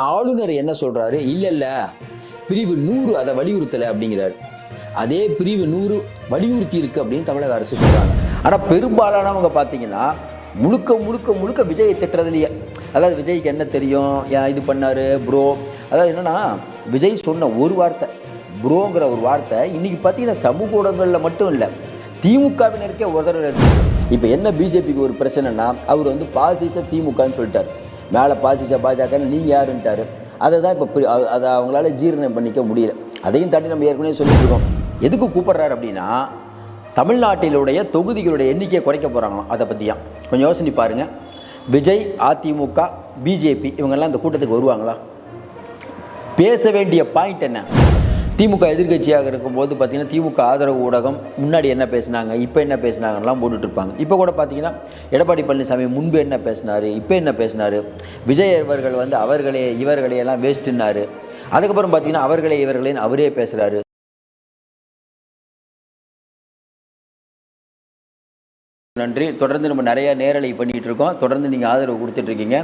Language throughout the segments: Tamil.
ஆளுநர் என்ன சொல்றாரு? இல்ல இல்ல. பிரிவு நூறு அதை வலியுறுத்தல அப்படிங்கிறாரு. அதே பிரிவு நூறு வலியுறுத்தி இருக்கு அப்படின்னு தமிழக அரசு சொல்றாங்க. ஆனா பெரும்பாலானவங்க பாத்தீங்கன்னா முழுக்க முழுக்க முழுக்க விஜயை திட்டுறதுலையே அதாவது விஜய்க்கு என்ன தெரியும்? ஏன் இது பண்ணாரு? ப்ரோ அதாவது என்னன்னா விஜய் சொன்ன ஒரு வார்த்தை ப்ரோங்கிற ஒரு வார்த்தை இன்னைக்கு பார்த்தீங்கன்னா சமூக ஊடகங்களில் மட்டும் இல்லை திமுகவினருக்கே உதற இப்போ என்ன பிஜேபிக்கு ஒரு பிரச்சனைனா அவர் வந்து பாசிச திமுகன்னு சொல்லிட்டார். மேலே பாசிச்சா பாஜகன்னு நீங்கள் யாருன்ட்டாரு? அதை தான் இப்போ அதை அவங்களால ஜீரணம் பண்ணிக்க முடியல. அதையும் தாண்டி நம்ம ஏற்கனவே சொல்லியிருக்கோம் எதுக்கு கூப்பிடுறாரு அப்படின்னா தமிழ்நாட்டிலுடைய தொகுதிகளுடைய எண்ணிக்கையை குறைக்க போகிறாங்களாம் அதை பற்றியா கொஞ்சம் யோசனை பாருங்கள் விஜய் அதிமுக பிஜேபி இவங்கெல்லாம் இந்த கூட்டத்துக்கு வருவாங்களா? பேச வேண்டிய பாயிண்ட் என்ன? திமுக எதிர்க்கட்சியாக இருக்கும்போது பார்த்தீங்கன்னா திமுக ஆதரவு ஊடகம் முன்னாடி என்ன பேசினாங்க இப்போ என்ன பேசினாங்கலாம் போட்டுட்ருப்பாங்க இப்போ கூட பார்த்தீங்கன்னா எடப்பாடி பழனிசாமி முன்பு என்ன பேசினார் இப்போ என்ன பேசினார்? விஜய் அவர்கள் வந்து அவர்களே இவர்களே எல்லாம் வேஸ்ட்டுன்னாரு. அதுக்கப்புறம் பார்த்தீங்கன்னா அவர்களே இவர்களேன்னு அவரே பேசுகிறாரு நன்றி. தொடர்ந்து நம்ம நிறைய நேரலை பண்ணிகிட்டு இருக்கோம். தொடர்ந்து நீங்கள் ஆதரவு கொடுத்துட்ருக்கீங்க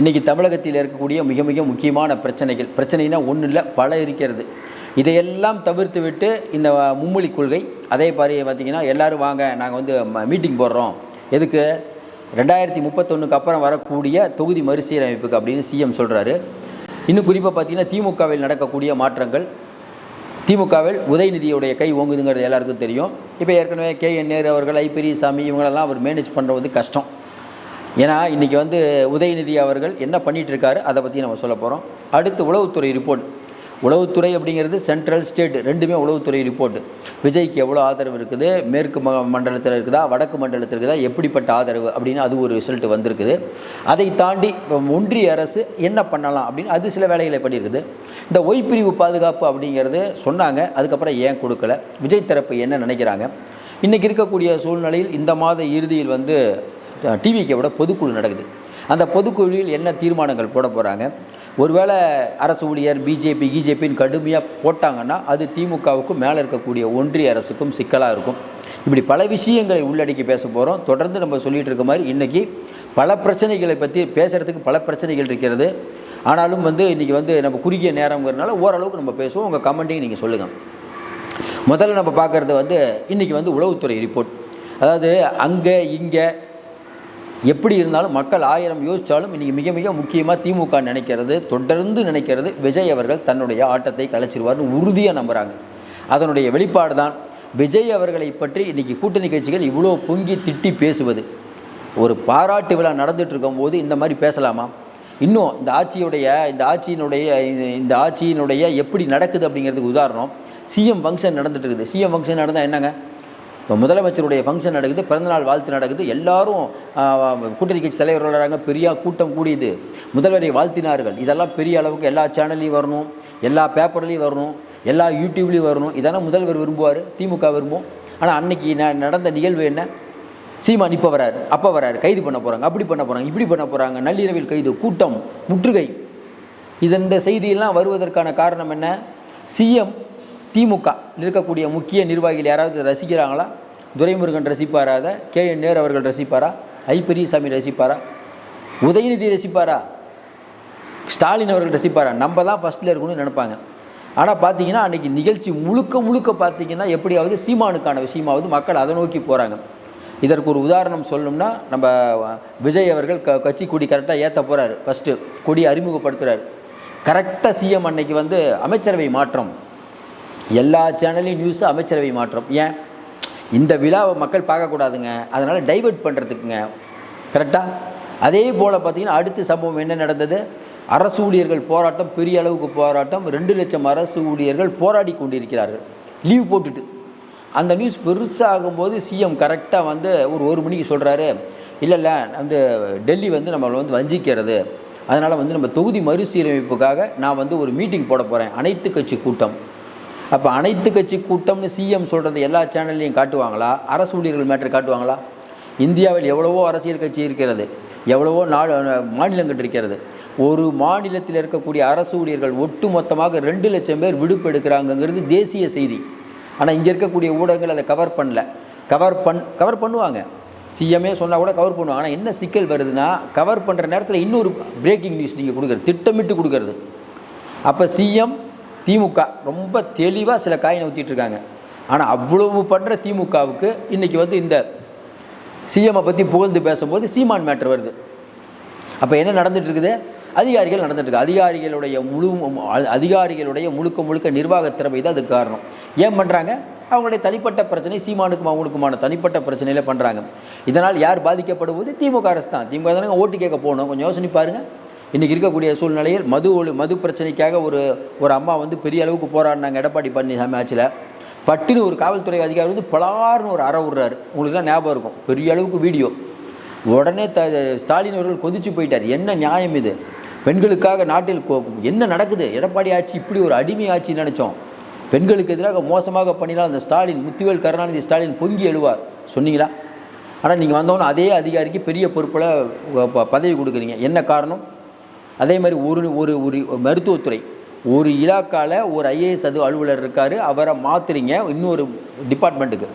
இன்றைக்கி தமிழகத்தில் இருக்கக்கூடிய மிக மிக முக்கியமான பிரச்சனைகள். பிரச்சனைனா ஒன்றும் இல்லை பல இருக்கிறது. இதையெல்லாம் தவிர்த்து விட்டு இந்த மும்மொழி கொள்கை. அதே மாதிரி பார்த்திங்கன்னா எல்லோரும் வாங்க நாங்கள் வந்து மீட்டிங் போடுறோம். எதுக்கு? ரெண்டாயிரத்தி முப்பத்தொன்றுக்கு அப்புறம் வரக்கூடிய தொகுதி மறுசீரமைப்புக்கு அப்படின்னு சிஎம் சொல்கிறாரு இன்னும் குறிப்பாக பார்த்தீங்கன்னா திமுகவில் நடக்கக்கூடிய மாற்றங்கள். திமுகவில் உதயநிதியுடைய கை ஓங்குதுங்கிறது எல்லாருக்கும் தெரியும். இப்போ ஏற்கனவே கே என் நேரு அவர்கள் ஐ பெரியசாமி இவங்களெல்லாம் அவர் மேனேஜ் பண்ணுறது கஷ்டம். ஏன்னா இன்றைக்கி வந்து உதயநிதி அவர்கள் என்ன பண்ணிகிட்ருக்காரு அதை பற்றி நம்ம சொல்ல போகிறோம் அடுத்து உளவுத்துறை ரிப்போர்ட் உளவுத்துறை அப்படிங்கிறது சென்ட்ரல் ஸ்டேட் ரெண்டுமே உளவுத்துறை ரிப்போர்ட் விஜய்க்கு எவ்வளோ ஆதரவு இருக்குது? மேற்கு மண்டலத்தில் இருக்குதா? வடக்கு மண்டலத்தில் இருக்குதா? எப்படிப்பட்ட ஆதரவு அப்படின்னு அது ஒரு ரிசல்ட் வந்திருக்குது. அதை தாண்டி ஒன்றிய அரசு என்ன பண்ணலாம் அப்படின்னு அது சில வேலைகளை பண்ணியிருக்குது. இந்த ஒய்பிரிவு பாதுகாப்பு அப்படிங்கிறது சொன்னாங்க. அதுக்கப்புறம் ஏன் கொடுக்கல? விஜய் தரப்பு என்ன நினைக்கிறாங்க? இன்றைக்கி இருக்கக்கூடிய சூழ்நிலையில் இந்த மாத இறுதியில் வந்து டிவிக்கோட பொதுக்குழு நடக்குது. அந்த பொதுக்குழுவில் என்ன தீர்மானங்கள் போட போகிறாங்க ஒருவேளை அரசு ஊழியர் பிஜேபி கிஜேபின்னு கடுமையாக போட்டாங்கன்னா அது திமுகவுக்கும் மேலே இருக்கக்கூடிய ஒன்றிய அரசுக்கும் சிக்கலாக இருக்கும். இப்படி பல விஷயங்களை உள்ளடக்கி பேச போகிறோம் தொடர்ந்து நம்ம சொல்லிகிட்டு இருக்க மாதிரி இன்றைக்கி பல பிரச்சனைகளை பற்றி பேசுகிறதுக்கு பல பிரச்சனைகள் இருக்கிறது. ஆனாலும் வந்து இன்றைக்கி வந்து நம்ம குறுகிய நேரங்கிறதுனால ஓரளவுக்கு நம்ம பேசுவோம். உங்கள் கமெண்ட்டையும் நீங்கள் சொல்லுங்கள் முதல்ல நம்ம பார்க்குறது வந்து இன்றைக்கி வந்து உளவுத்துறை ரிப்போர்ட் அதாவது அங்கே இங்கே எப்படி இருந்தாலும் மக்கள் ஆயிரம் யோசித்தாலும் இன்றைக்கி மிக மிக முக்கியமாக திமுக நினைக்கிறது தொடர்ந்து நினைக்கிறது விஜய் அவர்கள் தன்னுடைய ஆட்டத்தை கலைச்சிருவார்னு உறுதியாக நம்புகிறாங்க அதனுடைய வெளிப்பாடு தான் விஜய் அவர்களை பற்றி இன்றைக்கி கூட்டணி கட்சிகள் இவ்வளோ பொங்கி திட்டி பேசுவது. ஒரு பாராட்டு விழா நடந்துட்டு இருக்கும்போது இந்த மாதிரி பேசலாமா? இன்னும் இந்த ஆட்சியுடைய இந்த ஆட்சியினுடைய இந்த ஆட்சியினுடைய எப்படி நடக்குது அப்படிங்கிறதுக்கு உதாரணம். சிஎம் ஃபங்க்ஷன் நடந்துட்டு இருக்குது சிஎம் ஃபங்க்ஷன் நடந்தால் என்னங்க? இப்போ முதலமைச்சருடைய ஃபங்க்ஷன் நடக்குது பிறந்தநாள் வாழ்த்து நடக்குது. எல்லாரும் கூட்டணி கட்சி தலைவர்கள் வராங்க. பெரிய கூட்டம் கூடியது. முதல்வரை வாழ்த்தினார்கள். இதெல்லாம் பெரிய அளவுக்கு எல்லா சேனல்லையும் வரணும். எல்லா பேப்பர்லேயும் வரணும். எல்லா யூடியூப்லேயும் வரணும். இதெல்லாம் முதல்வர் விரும்புவார். திமுக விரும்பும். ஆனால் அன்னைக்கு நடந்த நிகழ்வு என்ன? சீமான் இப்போ வராரு. அப்போ வராரு. கைது பண்ண போகிறாங்க அப்படி பண்ண போகிறாங்க இப்படி பண்ண போகிறாங்க நள்ளிரவில் கைது. கூட்டம். முற்றுகை. இதந்த செய்தியெல்லாம் வருவதற்கான காரணம் என்ன? சிஎம் திமுக இருக்கக்கூடிய முக்கிய நிர்வாகிகள் யாராவது ரசிக்கிறாங்களா? துரைமுருகன் ரசிப்பாரா அதை? கே. என். நேர் அவர்கள் ரசிப்பாரா? ஐ. பெரியசாமி ரசிப்பாரா? உதயநிதி ரசிப்பாரா? ஸ்டாலின் அவர்கள் ரசிப்பாரா? நம்ம தான் ஃபஸ்ட்டில் இருக்கணும்னு நினைப்பாங்க. ஆனால் பார்த்தீங்கன்னா அன்றைக்கி நிகழ்ச்சி முழுக்க முழுக்க பார்த்தீங்கன்னா எப்படியாவது சீமானுக்கான விஷயமாவது மக்கள் அதை நோக்கி போகிறாங்க இதற்கு ஒரு உதாரணம் சொல்லணும்னா நம்ம விஜய் அவர்கள் க கட்சி கொடி கரெக்டாக ஏற்ற போகிறாரு ஃபஸ்ட்டு கொடி அறிமுகப்படுத்துகிறார் கரெக்டாக சிஎம் அன்னைக்கு வந்து அமைச்சரவை மாற்றம். எல்லா சேனல்லையும் நியூஸு அமைச்சரவை மாற்றம். ஏன்? இந்த விழாவை மக்கள் பார்க்கக்கூடாதுங்க. அதனால் டைவெர்ட் பண்ணுறதுக்குங்க கரெக்டாக அதே போல் பார்த்திங்கன்னா அடுத்த சம்பவம் என்ன நடந்தது? அரசு ஊழியர்கள் போராட்டம் பெரிய அளவுக்கு போராட்டம். ரெண்டு லட்சம் அரசு ஊழியர்கள் போராடி கொண்டிருக்கிறார்கள். லீவ் போட்டுட்டு. அந்த நியூஸ் பெருசாகும்போது சிஎம் கரெக்டாக வந்து ஒரு ஒரு மணிக்கு சொல்கிறாரு இல்லை இல்லை வந்து டெல்லி வந்து நம்மளை வந்து வஞ்சிக்கிறது. அதனால் வந்து நம்ம தொகுதி மறுசீரமைப்புக்காக நான் வந்து ஒரு மீட்டிங் போட போகிறேன் அனைத்து கட்சி கூட்டம். அப்போ அனைத்து கட்சி கூட்டம்னு சிஎம் சொல்கிறது எல்லா சேனல்லையும் காட்டுவாங்களா? அரசு ஊழியர்கள் மேட்ரு காட்டுவாங்களா? இந்தியாவில் எவ்வளவோ அரசியல் கட்சி இருக்கிறது. எவ்வளவோ நாடு மாநிலங்கள் இருக்கிறது. ஒரு மாநிலத்தில் இருக்கக்கூடிய அரசு ஊழியர்கள் ஒட்டு மொத்தமாக ரெண்டு லட்சம் பேர் விடுப்பு எடுக்கிறாங்கங்கிறது தேசிய செய்தி. ஆனால் இங்கே இருக்கக்கூடிய ஊடகங்கள் அதை கவர் பண்ணல. கவர் பண் கவர் பண்ணுவாங்க. சிஎம்ஏ சொன்னால் கூட கவர் பண்ணுவாங்க. ஆனால் என்ன சிக்கல் வருதுன்னா கவர் பண்ணுற நேரத்தில் இன்னொரு பிரேக்கிங் நியூஸ் நீங்கள் கொடுக்குறது திட்டமிட்டு கொடுக்கறது. அப்போ சிஎம் திமுக ரொம்ப தெளிவாக சில காயினை ஊற்றிட்டு இருக்காங்க. ஆனால் அவ்வளவு பண்ணுற திமுகவுக்கு இன்றைக்கி வந்து இந்த சிஎம்மை பற்றி புகழ்ந்து பேசும்போது சீமான் மேட்ரு வருது. அப்போ என்ன நடந்துட்டு இருக்குது? அதிகாரிகள் நடந்துட்டுருக்கு அதிகாரிகளுடைய முழு அதிகாரிகளுடைய முழுக்க முழுக்க நிர்வாக திறமை தான் அதுக்கு காரணம். ஏன் பண்ணுறாங்க அவங்களுடைய தனிப்பட்ட பிரச்சனை சீமானுக்கும் அவங்களுக்குமான தனிப்பட்ட பிரச்சனையில பண்ணுறாங்க இதனால் யார் பாதிக்கப்படுவது? திமுக அரசு தான். திமுக தானே ஓட்டு கேட்க போகணும். கொஞ்சம் யோசனை பாருங்கள் இன்றைக்கி இருக்கக்கூடிய சூழ்நிலையில் மது ஒழு மது பிரச்சனைக்காக ஒரு ஒரு அம்மா வந்து பெரிய அளவுக்கு போராடினாங்க எடப்பாடி பழனிசாமி ஆட்சியில். பட்டுன்னு ஒரு காவல்துறை அதிகாரி வந்து பலார்னு ஒரு அற விடுறாரு. உங்களுக்குலாம் ஞாபகம் இருக்கும். பெரிய அளவுக்கு வீடியோ. உடனே த ஸ்டாலின் அவர்கள் கொதிச்சு போயிட்டார். என்ன நியாயம் இது? பெண்களுக்காக நாட்டில் என்ன நடக்குது? எடப்பாடி ஆட்சி இப்படி ஒரு அடிமை ஆட்சி நினச்சோம். பெண்களுக்கு எதிராக மோசமாக பண்ணினால் அந்த ஸ்டாலின் முத்துவேல் கருணாநிதி ஸ்டாலின் பொங்கி எழுவார். சொன்னீங்களா? ஆனால் நீங்கள் வந்தோன்னே அதே அதிகாரிக்கு பெரிய பொறுப்பில் ப- பதவி கொடுக்குறீங்க. என்ன காரணம்? அதே மாதிரி ஒரு ஒரு ஒரு மருத்துவத்துறை. ஒரு இலாக்கால ஒரு ஐஏஎஸ் அது அலுவலர் இருக்கார் அவரை மாற்றுறீங்க இன்னொரு டிபார்ட்மெண்ட்டுக்கு.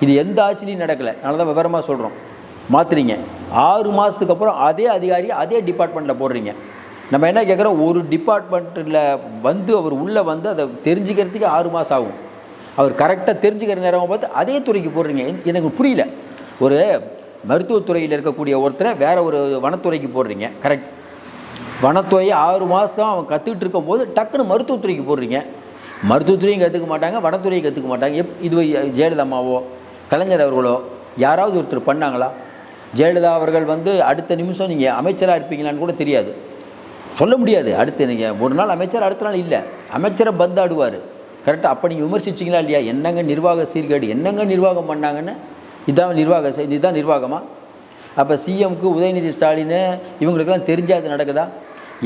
இது எந்த ஆட்சிலையும் நடக்கலை. அதனால தான் விவரமாக சொல்கிறோம் மாற்றுறீங்க ஆறு மாதத்துக்கு அப்புறம் அதே அதிகாரி அதே டிபார்ட்மெண்ட்டில் போடுறீங்க. நம்ம என்ன கேட்குறோம் ஒரு டிபார்ட்மெண்ட்டில் வந்து அவர் உள்ளே வந்து அதை தெரிஞ்சுக்கிறதுக்கு ஆறு மாதம் ஆகும். அவர் கரெக்டாக தெரிஞ்சுக்கிற நேரம் பார்த்து அதே துறைக்கு போடுறீங்க. எனக்கு- புரியல. ஒரு மருத்துவத்துறையில் இருக்கக்கூடிய ஒருத்தரை வேறு ஒரு வனத்துறைக்கு போடுறீங்க. கரெக்ட். வனத்துறையை ஆறு மாதம் தான் அவன் கற்றுக்கிட்டு இருக்கும்போது டக்குன்னு மருத்துவத்துறைக்கு போடுறீங்க. மருத்துவத்துறையும் கற்றுக்க மாட்டாங்க வனத்துறையும் கற்றுக்க மாட்டாங்க. எப் இது ஜெயலலிதாமாவோ கலைஞர் அவர்களோ யாராவது ஒருத்தர் பண்ணாங்களா? ஜெயலலிதா அவர்கள் வந்து அடுத்த நிமிஷம் நீங்கள் அமைச்சராக இருப்பீங்களான்னு கூட தெரியாது. சொல்ல முடியாது. அடுத்து நீங்கள் ஒரு நாள் அமைச்சர் அடுத்த நாள் இல்லை. அமைச்சரை பந்தாடுவார். கரெக்டாக அப்போ நீங்கள் விமர்சிச்சிங்களா இல்லையா? என்னங்க நிர்வாக சீர்கேடு என்னங்க நிர்வாகம் பண்ணாங்கன்னு? இதான் நிர்வாக இதுதான் நிர்வாகமாக அப்போ சிஎம்க்கு உதயநிதி ஸ்டாலின் இவங்களுக்கெல்லாம் தெரிஞ்சா அது நடக்குதா?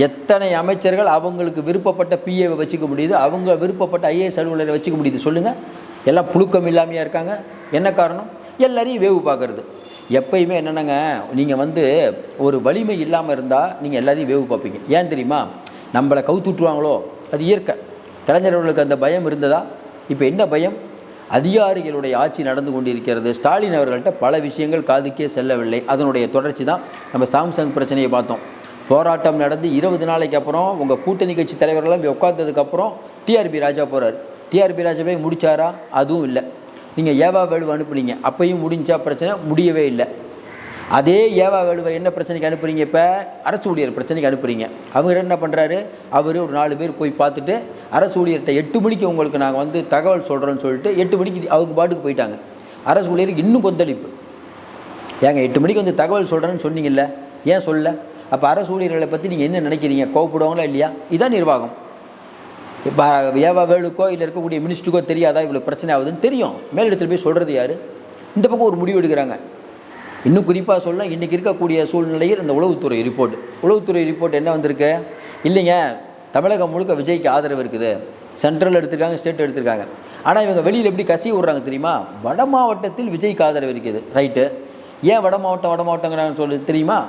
எத்தனை அமைச்சர்கள் அவங்களுக்கு விருப்பப்பட்ட பிஏவை வச்சுக்க முடியுது? அவங்க விருப்பப்பட்ட ஐஏஎஸ் அலுவலரை வச்சுக்க முடியுது? சொல்லுங்கள் எல்லாம் புழுக்கம் இல்லாமையாக இருக்காங்க. என்ன காரணம்? எல்லாரையும் வேவு பார்க்குறது. எப்பயுமே என்னென்னங்க? நீங்கள் வந்து ஒரு வலிமை இல்லாமல் இருந்தால் நீங்கள் எல்லாரையும் வேவு பார்ப்பீங்க. ஏன் தெரியுமா? நம்மளை கவுத்துட்டுருவாங்களோ அது இயற்கை. கலைஞர்களுக்கு அந்த பயம் இருந்ததா? இப்போ என்ன பயம்? அதிகாரிகளுடைய ஆட்சி நடந்து கொண்டிருக்கிறது. ஸ்டாலின் அவர்கள்ட்ட பல விஷயங்கள் காதுக்கே செல்லவில்லை. அதனுடைய தொடர்ச்சி தான் நம்ம சாம்சங் பிரச்சனையை பார்த்தோம். போராட்டம் நடந்து இருபது நாளைக்கு அப்புறம் உங்கள் கூட்டணி கட்சி தலைவர்கள்லாம் போய் உட்காந்ததுக்கப்புறம் டிஆர்பி ராஜா போகிறார் டிஆர்பி ராஜா போய் முடிச்சாரா? அதுவும் இல்லை. நீங்கள் ஏவா வேலுவை அனுப்புனீங்க. அப்பையும் முடிஞ்சா பிரச்சனை முடியவே இல்லை. அதே ஏவா வேலுவை என்ன பிரச்சனைக்கு அனுப்புறீங்க இப்போ? அரசு ஊழியர் பிரச்சனைக்கு அனுப்புறீங்க. அவங்க என்ன பண்ணுறாரு அவர் ஒரு நாலு பேர் போய் பார்த்துட்டு அரசு ஊழியர்கிட்ட எட்டு மணிக்கு உங்களுக்கு நாங்கள் வந்து தகவல் சொல்கிறோன்னு சொல்லிட்டு எட்டு மணிக்கு அவங்க பாட்டுக்கு போயிட்டாங்க. அரசு ஊழியருக்கு இன்னும் கொந்தளிப்பு. ஏங்க எட்டு மணிக்கு வந்து தகவல் சொல்கிறேன்னு சொன்னீங்கல்ல? ஏன் சொல்ல? அப்போ அரசு ஊழியர்களை பற்றி நீங்கள் என்ன நினைக்கிறீங்க? கோவப்படுவாங்களா இல்லையா? இதான் நிர்வாகம். இப்போ ஏவா வேலுக்கோ இல்லை இருக்கக்கூடிய மினிஸ்டருக்கோ தெரியாதா இவ்வளோ பிரச்சனை ஆகுதுன்னு தெரியும். மேலிடத்தில் போய் சொல்கிறது யார்? இந்த பக்கம் ஒரு முடிவு எடுக்கிறாங்க. இன்னும் குறிப்பாக சொல்ல இன்றைக்கி இருக்கக்கூடிய சூழ்நிலையில் இந்த உளவுத்துறை ரிப்போர்ட் உளவுத்துறை ரிப்போர்ட் என்ன வந்திருக்கு? இல்லைங்க தமிழகம் முழுக்க விஜய்க்கு ஆதரவு இருக்குது. சென்ட்ரல் எடுத்திருக்காங்க ஸ்டேட் எடுத்திருக்காங்க. ஆனால் இவங்க வெளியில் எப்படி கசி விட்றாங்க தெரியுமா? வட மாவட்டத்தில் விஜய்க்கு ஆதரவு இருக்குது. ரைட்டு ஏன் வட மாவட்டம் வட மாவட்டங்கிறாங்கன்னு சொல்லி தெரியுமா?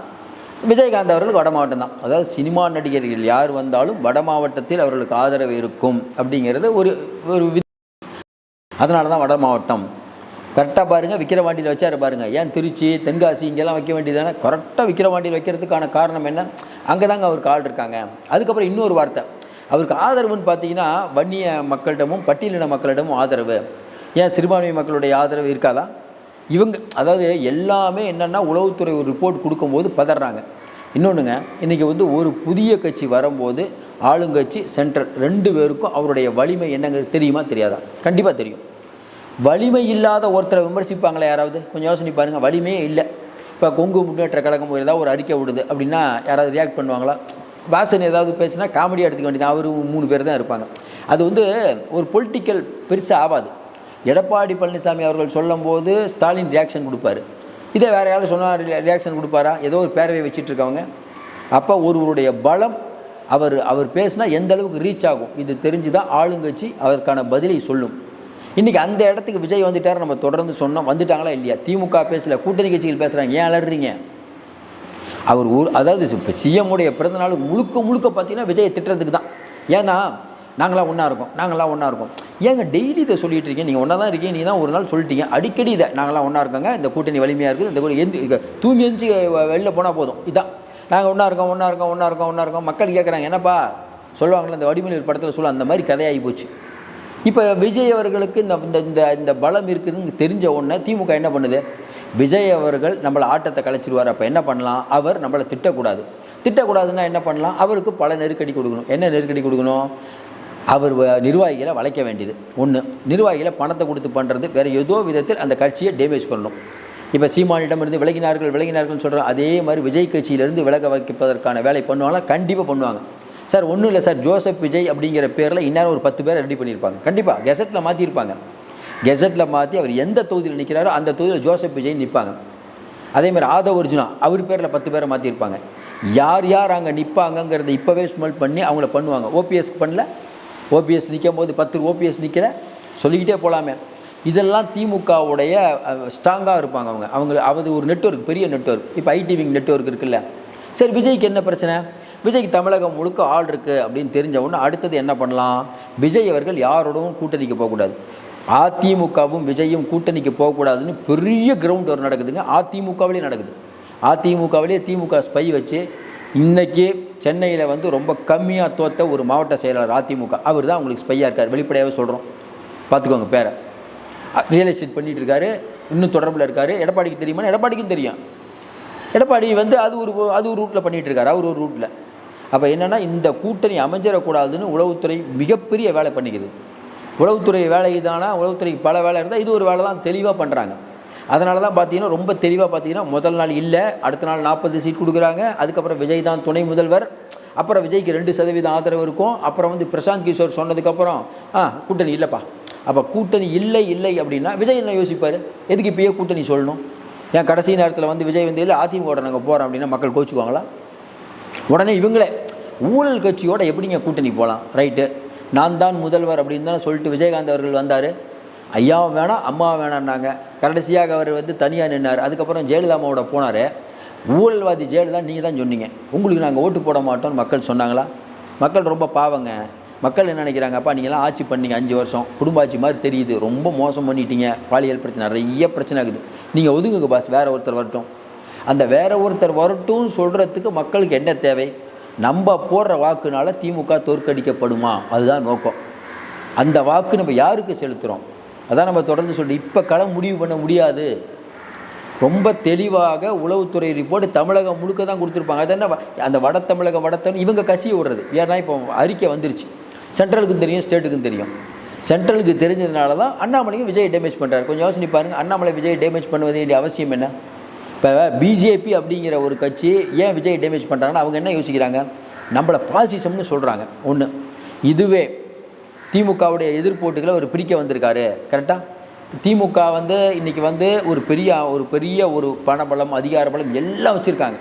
விஜயகாந்த் அவர்கள் வட மாவட்டம் தான். அதாவது சினிமா நடிகர்கள் யார் வந்தாலும் வட மாவட்டத்தில் அவர்களுக்கு ஆதரவு இருக்கும் அப்படிங்கிறது ஒரு ஒரு வி- அதனால தான் வட மாவட்டம். கரெக்டாக பாருங்கள் விக்கிரவாண்டியில் வச்சாரு பாருங்க. ஏன் திருச்சி தென்காசி இங்கெல்லாம் வைக்க வேண்டியதானே கரெக்டாக விக்கிரவாண்டியில் வைக்கிறதுக்கான காரணம் என்ன? அங்கே தாங்க அவருக்கு ஆள் இருக்காங்க. அதுக்கப்புறம் இன்னொரு வார்த்தை. அவருக்கு ஆதரவுன்னு பார்த்தீங்கன்னா வன்னிய மக்களிடமும் பட்டியலின மக்களிடமும் ஆதரவு. ஏன் சிறுபான்மை மக்களுடைய ஆதரவு இருக்காதா? இவங்க அதாவது எல்லாமே என்னென்னா உளவுத்துறை ஒரு ரிப்போர்ட் கொடுக்கும்போது பதறாங்க. இன்னொன்றுங்க இன்றைக்கி வந்து ஒரு புதிய கட்சி வரும்போது ஆளுங்கட்சி சென்ட்ரல் ரெண்டு பேருக்கும் அவருடைய வலிமை என்னங்கிறது தெரியுமா தெரியாதா? கண்டிப்பாக தெரியும். வலிமை இல்லாத ஒருத்தரை விமர்சிப்பாங்களே யாராவது? கொஞ்சம் யோசனை பாருங்கள் வலிமையே இல்லை. இப்போ கொங்கு முன்னேற்ற கழகம் ஏதாவது ஒரு அறிக்கை விடுது அப்படின்னா யாராவது ரியாக்ட் பண்ணுவாங்களா? வாசன் ஏதாவது பேசினா காமெடியாக எடுத்துக்க வேண்டியது. அவர் மூணு பேர் தான் இருப்பாங்க. அது வந்து ஒரு பொலிட்டிக்கல் பெருசாக ஆகாது. எடப்பாடி பழனிசாமி அவர்கள் சொல்லும்போது ஸ்டாலின் ரியாக்ஷன் கொடுப்பாரு. இதே வேறு யாரும் சொன்னால் ரியாக்ஷன் கொடுப்பாரா? ஏதோ ஒரு பேரவை வச்சுட்டு இருக்கவங்க. அப்போ ஒருவருடைய பலம் அவர் அவர் பேசினா எந்த அளவுக்கு ரீச் ஆகும்? இது தெரிஞ்சு தான் ஆளுங்கட்சி அதற்கான பதிலை சொல்லும். இன்றைக்கி அந்த இடத்துக்கு விஜய் வந்துட்டார் நம்ம தொடர்ந்து சொன்னோம். வந்துட்டாங்களா இல்லையா? திமுக பேசல கூட்டணி கட்சிகள் பேசுகிறாங்க ஏன் அலறீங்க அவர் ஊர் அதாவது இப்போ சிஎம்முடைய பிறந்த நாளுக்கு முழுக்க முழுக்க பார்த்தீங்கன்னா விஜயை திட்டுறதுக்கு தான். ஏன்னா நாங்களாம் ஒன்றா இருக்கோம். நாங்களாம் ஒன்றா இருக்கோம். ஏங்க டெய்லி இதை சொல்லிட்டு இருக்கீங்க? நீங்கள் ஒன்றா தான் இருக்கீங்க. நீங்கள் தான் ஒரு நாள் சொல்லிட்டீங்க. அடிக்கடி இதை. நாங்களாம் ஒன்றா இருக்கோங்க. இந்த கூட்டணி வலிமையாக இருக்குது. இந்த கூட்டணி எந்த தூங்கி எந்திச்சு வெளில போனால் போதும். இதான். நாங்கள் ஒன்றா இருக்கோம் ஒன்றா இருக்கோம் ஒன்றா இருக்கோம் ஒன்றா இருக்கோம். மக்கள் கேட்குறாங்க என்னப்பா? சொல்லுவாங்களே அந்த வடிமொழி படத்தில் சொல்ல அந்த மாதிரி கதையாகி போச்சு. இப்போ விஜய் அவர்களுக்கு இந்த இந்த இந்த இந்த பலம் இருக்குதுன்னு தெரிஞ்ச உடனே திமுக என்ன பண்ணுது? விஜய் அவர்கள் நம்மளை ஆட்டத்தை கலைச்சிருவார் அப்போ என்ன பண்ணலாம்? அவர் நம்மளை திட்டக்கூடாது. திட்டக்கூடாதுன்னா என்ன பண்ணலாம்? அவருக்கு பல நெருக்கடி கொடுக்கணும். என்ன நெருக்கடி கொடுக்கணும்? அவர் வ- நிர்வாகிகளை வளைக்க வேண்டியது. ஒன்று நிர்வாகிகளை பணத்தை கொடுத்து பண்ணுறது வேறு ஏதோ விதத்தில் அந்த கட்சியை டேமேஜ் பண்ணணும். இப்போ சீமானிடமிருந்து விலகினார்கள் விலகினார்கள்னு சொல்கிறோம் அதே மாதிரி விஜய் கட்சியிலேருந்து விலக வைப்பதற்கான வேலை பண்ணுவாங்கன்னா கண்டிப்பாக பண்ணுவாங்க. சார் ஒன்றும் இல்லை சார். ஜோசப் விஜய் அப்படிங்கிற பேரில் இந்நேரம் ஒரு பத்து பேரை ரெடி பண்ணியிருப்பாங்க. கண்டிப்பாக கெசட்டில் மாற்றிருப்பாங்க கெசட்டில் மாற்றி அவர் எந்த தொகுதியில் நிற்கிறாரோ அந்த தொகுதியில் ஜோசப் விஜய் நிற்பாங்க அதே மாதிரி ஆதவ அர்ஜுனா அவர் பேரில் பத்து பேரை மாற்றிருப்பாங்க யார் யார் அங்கே நிற்பாங்கங்கிறத இப்போவே ஸ்மெல் பண்ணி அவங்கள பண்ணுவாங்க. ஓபிஎஸ்க்கு பண்ணல. ஓபிஎஸ் நிற்கும் போது பத்து ஓபிஎஸ் நிற்கிற சொல்லிக்கிட்டே போகலாமே இதெல்லாம் திமுகவுடைய ஸ்ட்ராங்காக இருப்பாங்க அவங்க. அவங்க அது ஒரு நெட்வொர்க் பெரிய நெட்வொர்க் இப்போ ஐடிவிங் நெட்வொர்க் இருக்குல்ல. சரி விஜய்க்கு என்ன பிரச்சனை? விஜய்க்கு தமிழகம் முழுக்க ஆள் இருக்குது அப்படின்னு தெரிஞ்ச உடனே அடுத்தது என்ன பண்ணலாம்? விஜய் அவர்கள் யாரோடவும் கூட்டணிக்கு போகக்கூடாது. அதிமுகவும் விஜயும் கூட்டணிக்கு போகக்கூடாதுன்னு பெரிய கிரவுண்ட் ஒரு நடக்குதுங்க. அதிமுகவிலே நடக்குது. அதிமுகவிலே திமுக ஸ்பை வச்சு இன்றைக்கி சென்னையில் வந்து ரொம்ப கம்மியாக தோத்த ஒரு மாவட்ட செயலாளர் அதிமுக. அவர் தான் உங்களுக்கு ஸ்பையாக இருக்கார். வெளிப்படையாகவே சொல்கிறோம் பார்த்துக்கோங்க பேரை. ரியல் எஸ்டேட் பண்ணிகிட்டு இருக்காரு. இன்னும் தொடர்பில் இருக்கார். எடப்பாடிக்கு தெரியுமா எடப்பாடிக்கும் தெரியும். எடப்பாடி வந்து அது ஒரு அது ஒரு ரூட்டில் பண்ணிகிட்டு இருக்காரு. அவர் ஒரு ரூட்டில் அப்போ என்னென்னா இந்த கூட்டணி அமைஞ்சிடக்கூடாதுன்னு உளவுத்துறை மிகப்பெரிய வேலை பண்ணிக்குது. உளவுத்துறை வேலை தானா உளவுத்துறைக்கு பல வேலை இருந்தால் இது ஒரு வேலை தான் தெளிவாக பண்ணுறாங்க அதனால தான் பார்த்தீங்கன்னா ரொம்ப தெளிவாக பார்த்தீங்கன்னா முதல் நாள் இல்லை அடுத்த நாள் நாற்பது சீட் கொடுக்குறாங்க. அதுக்கப்புறம் விஜய் தான் துணை முதல்வர். அப்புறம் விஜய்க்கு ரெண்டு சதவீதம் ஆதரவு இருக்கும். அப்புறம் வந்து பிரசாந்த் கிஷோர் சொன்னதுக்கப்புறம் ஆ கூட்டணி இல்லைப்பா. அப்போ கூட்டணி இல்லை இல்லை அப்படின்னா விஜய் என்ன யோசிப்பார்? எதுக்கு இப்பயே கூட்டணி சொல்லணும்? ஏன் கடைசி நேரத்தில் வந்து விஜய் வந்து இல்லை அதிமுக நாங்கள் போகிறோம் அப்படின்னா மக்கள் கோச்சுக்குவாங்களா உடனே இவங்களே ஊழல் கட்சியோட எப்படிங்க கூட்டணி போகலாம் ரைட்டு நான் தான் முதல்வர் அப்படின்னு தானே சொல்லிட்டு விஜயகாந்த் அவர்கள் வந்தார். ஐயாவும் வேணாம் அம்மாவும் வேணான்னாங்க கடைசியாக அவர் வந்து தனியாக நின்னார். அதுக்கப்புறம் ஜெயலலிதாமாவோட போனார். ஊழல்வாதி ஜெயலலிதா நீங்கள் தான் சொன்னீங்க. உங்களுக்கு நாங்கள் ஓட்டு போட மாட்டோம்னு மக்கள் சொன்னாங்களா? மக்கள் ரொம்ப பாவங்க. மக்கள் என்ன நினைக்கிறாங்க? அப்பா நீங்களாம் ஆட்சி பண்ணீங்க அஞ்சு வருஷம். குடும்ப ஆட்சி மாதிரி தெரியுது. ரொம்ப மோசம் பண்ணிட்டீங்க. பாலியல் பிரச்சனை நிறைய பிரச்சனை இருக்குது நீங்கள் ஒதுங்குங்க பாஸ். வேறு ஒருத்தர் வரட்டும். அந்த வேற ஒருத்தர் வரட்டும்னு சொல்கிறதுக்கு மக்களுக்கு என்ன தேவை? நம்ம போடுற வாக்குனால் திமுக தோற்கடிக்கப்படுமா? அதுதான் நோக்கம். அந்த வாக்கு நம்ம யாருக்கு செலுத்துகிறோம் அதான் நம்ம தொடர்ந்து சொல்லி இப்போ களம் முடிவு பண்ண முடியாது. ரொம்ப தெளிவாக உளவுத்துறை ரிப்போர்ட் தமிழகம் முழுக்க தான் கொடுத்துருப்பாங்க. அது என்ன வ- அந்த வட தமிழகம் வடத்தன் இவங்க கசிய விடுறது. ஏன்னா இப்போ அறிக்கை வந்துருச்சு. சென்ட்ரலுக்கும் தெரியும் ஸ்டேட்டுக்கும் தெரியும். சென்ட்ரலுக்கு தெரிஞ்சதுனால தான் அண்ணாமலையும் விஜய் டேமேஜ் பண்ணுறாரு கொஞ்சம் யோசனை பாருங்க. அண்ணாமலை விஜய் டேமேஜ் பண்ணுவது வேண்டிய அவசியம் என்ன? இப்போ பிஜேபி அப்படிங்கிற ஒரு கட்சி ஏன் விஜய் டேமேஜ் பண்ணுறாங்கன்னா அவங்க என்ன யோசிக்கிறாங்க? நம்மளை பாசிசம்னு சொல்கிறாங்க ஒன்று இதுவே திமுகவுடைய எதிர்ப்போட்டுகளை ஒரு பிரிக்க வந்திருக்காரு. கரெக்டாக திமுக வந்து இன்றைக்கி வந்து ஒரு பெரிய ஒரு பெரிய ஒரு பணபலம் அதிகார பலம் எல்லாம் வச்சுருக்காங்க.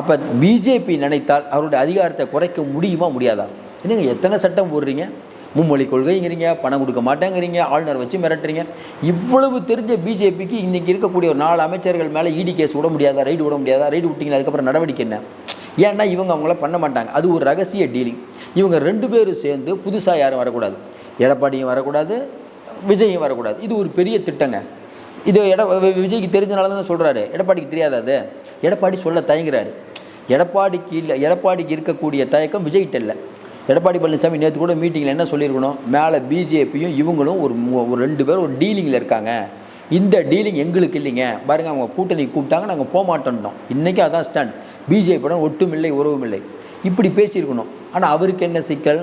அப்போ பிஜேபி நினைத்தால் அவருடைய அதிகாரத்தை குறைக்க முடியுமா முடியாதா? என்னங்க எத்தனை சட்டம் போடுறீங்க? மும்மொழி கொள்கைங்கிறீங்க பணம் கொடுக்க மாட்டேங்கிறீங்க ஆளுநர் வச்சு மிரட்டுறீங்க. இவ்வளவு தெரிஞ்ச பிஜேபிக்கு இன்னைக்கு இருக்கக்கூடிய ஒரு நாலு அமைச்சர்கள் மேலே இடி கேஸ் விட முடியாதா ரைடு விட முடியாதா ரைடு விட்டிங்களா அதுக்கப்புறம் நடவடிக்கை என்ன? ஏன்னா இவங்க அவங்கள பண்ண மாட்டாங்க. அது ஒரு ரகசிய டீலிங். இவங்க ரெண்டு பேரும் சேர்ந்து புதுசாக யாரும் வரக்கூடாது. எடப்பாடியும் வரக்கூடாது விஜயும் வரக்கூடாது. இது ஒரு பெரிய திட்டங்க. இது எட விஜய்க்கு தெரிஞ்சனால தானே சொல்கிறாரு எடப்பாடிக்கு தெரியாதா அது? எடப்பாடி சொல்ல தயங்குறாரு. எடப்பாடிக்கு இல்லை எடப்பாடிக்கு இருக்கக்கூடிய தயக்கம் விஜய்கிட்ட இல்லை. எடப்பாடி பழனிசாமி நேற்று கூட மீட்டிங்கில் என்ன சொல்லியிருக்கணும்? மேலே பிஜேபியும் இவங்களும் ஒரு ஒரு ரெண்டு பேரும் ஒரு டீலிங்கில் இருக்காங்க. இந்த டீலிங் எங்களுக்கு இல்லைங்க. பாருங்க அவங்க கூட்டணி கூப்பிட்டாங்க நாங்கள் போக மாட்டோம்ட்டோம். இன்றைக்கி அதான் ஸ்டாண்ட் பிஜேபியுடன் ஒட்டுமில்லை உறவுமில்லை. இப்படி பேசியிருக்கணும். ஆனால் அவருக்கு என்ன சிக்கல்?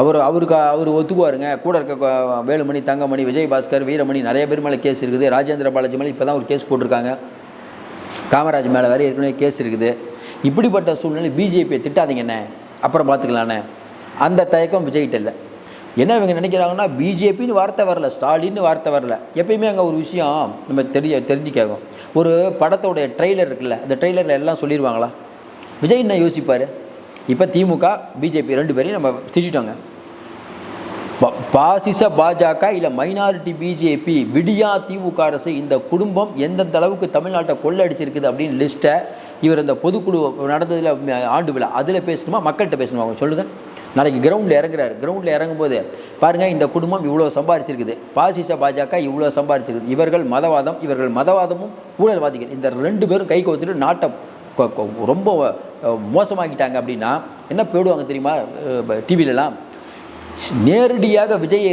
அவர் அவருக்கு அவர் ஒத்துக்குவாருங்க. கூட இருக்க வேலுமணி தங்கமணி விஜயபாஸ்கர் வீரமணி நிறைய பேர் மேலே கேஸ் இருக்குது. ராஜேந்திர பாலாஜி மேலே இப்போ தான் ஒரு கேஸ் போட்டிருக்காங்க. காமராஜ் மேலே வேற ஏற்கனவே கேஸ் இருக்குது. இப்படிப்பட்ட சூழ்நிலை பிஜேபியை திட்டாதீங்கண்ணே அப்புறம் பார்த்துக்கலாண்ணே அந்த தயக்கம் விஜய்கிட்ட இல்லை. என்ன இவங்க நினைக்கிறாங்கன்னா பிஜேபின்னு வார்த்தை வரல ஸ்டாலின்னு வார்த்தை வரல. எப்பயுமே அங்கே ஒரு விஷயம் நம்ம தெரிய தெரிஞ்சுக்கணும். ஒரு படத்தோடைய ட்ரெய்லர் இருக்குல்ல அந்த ட்ரெய்லரில் எல்லாம் சொல்லிடுவாங்களா? விஜய் என்ன யோசிப்பார்? இப்போ திமுக பிஜேபி ரெண்டு பேரையும் நம்ம திட்டோங்க பாசிச பாஜக இல்லை மைனாரிட்டி பிஜேபி விடியா திமுக அரசு இந்த குடும்பம் எந்தெந்த அளவுக்கு தமிழ்நாட்டை கொள்ளடிச்சிருக்குது அப்படின்னு லிஸ்ட்டை இவர் இந்த பொதுக்குழு நடந்ததில் ஆண்டு விழா. அதில் பேசணுமா? மக்கள்கிட்ட பேசணுமா? அவங்க சொல்லுங்கள் நாளைக்கு கிரவுண்டில் இறங்குறாரு. கிரவுண்டில் இறங்கும்போது பாருங்கள் இந்த குடும்பம் இவ்வளோ சம்பாரிச்சிருக்குது. பாசிச பாஜக இவ்வளோ சம்பாரிச்சிருக்குது. இவர்கள் மதவாதம் இவர்கள் மதவாதமும் ஊழல்வாதிகள் இந்த ரெண்டு பேரும் கை கோத்துட்டு நாட்டை ரொம்ப மோசமாகிட்டாங்க அப்படின்னா என்ன போயிடுவாங்க தெரியுமா? டிவிலலாம் நேரடியாக விஜயை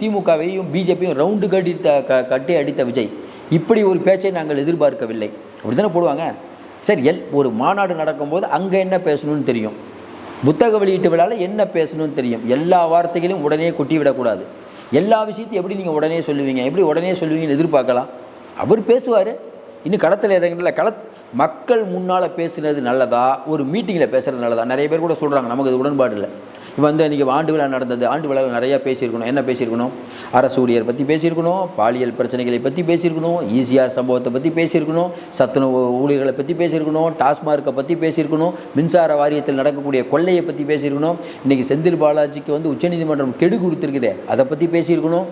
திமுகவையும் பிஜேபியும் ரவுண்டு கடித்த க கட்டி அடித்த விஜய். இப்படி ஒரு பேச்சை நாங்கள் எதிர்பார்க்கவில்லை. அப்படி தானே போடுவாங்க? சரி எல் ஒரு மாநாடு நடக்கும்போது அங்கே என்ன பேசணும்னு தெரியும். புத்தக வெளியீட்டு விழாவில் என்ன பேசணும்னு தெரியும். எல்லா வார்த்தைகளையும் உடனே கொட்டி விடக்கூடாது. எல்லா விஷயத்தையும் எப்படி நீங்கள் உடனே சொல்லுவீங்க? எப்படி உடனே சொல்லுவீங்கன்னு எதிர்பார்க்கலாம். அவர் பேசுவார். இன்னும் களத்தில் இறங்கல கள மக்கள் முன்னால் பேசுனது நல்லதா? ஒரு மீட்டிங்கில் பேசுகிறது நல்லதா? நிறைய பேர் கூட சொல்கிறாங்க நமக்கு அது உடன்பாடு இல்லை. இப்போ வந்து இன்றைக்கி ஆண்டு விழா நடந்தது. ஆண்டு விழாவில் நிறையா பேசியிருக்கணும். என்ன பேசியிருக்கணும்? அரசு ஊழியர் பற்றி பேசியிருக்கணும் பாலியல் பிரச்சனைகளை பற்றி பேசியிருக்கணும் ஈசிஆர் சம்பவத்தை பற்றி பேசியிருக்கணும் சத்துணவு ஊழியர்களை பற்றி பேசியிருக்கணும் டாஸ்மார்க்கை பற்றி பேசியிருக்கணும் மின்சார வாரியத்தில் நடக்கக்கூடிய கொள்ளையை பற்றி பேசியிருக்கணும். இன்றைக்கி செந்தில் பாலாஜிக்கு வந்து உச்சநீதிமன்றம் கெடு கொடுத்துருக்குதே. அதை பற்றி பேசியிருக்கணும்.